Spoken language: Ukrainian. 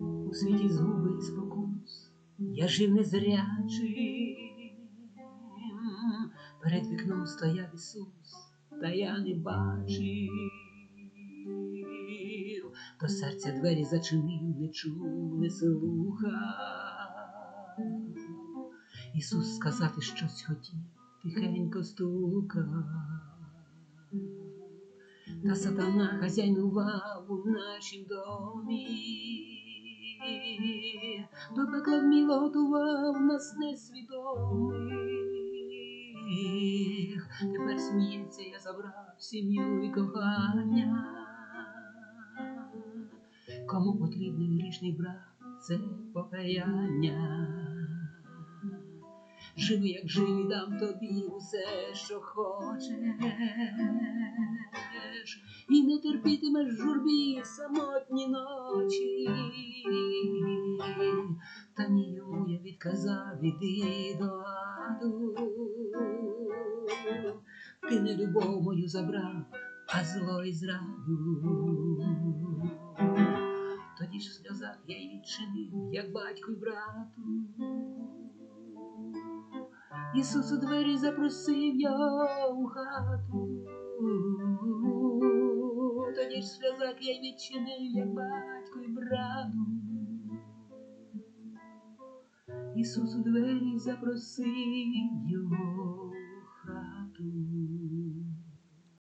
у світі згуби і спокус, я жив незрячим, перед вікном стояв Ісус, та я не бачив, до серця двері зачинив, не чув, не слухав. Ісус сказати щось хотів, тихенько стукав. Та сатана хазяйнував у нашім домі, до пекла вміло готував нас несвідомих. Тепер сміється, я забрав сім'ю і кохання. Кому потрібний грішний брат, це покаяння. Живи, як жив, і дам тобі усе, що хочеш, і не терпітимеш журбі самотні ночі. Та ні йому я відказав, іди до аду. Ти не любов мою забрав, а зло і зраду. Тоді ж в сльозах я й відчинив, як батьку й брату. Ісус у двері запросив його у хату. Тоді ж в сльозах я й відчинив, як батько й брату. Ісус у двері запросив його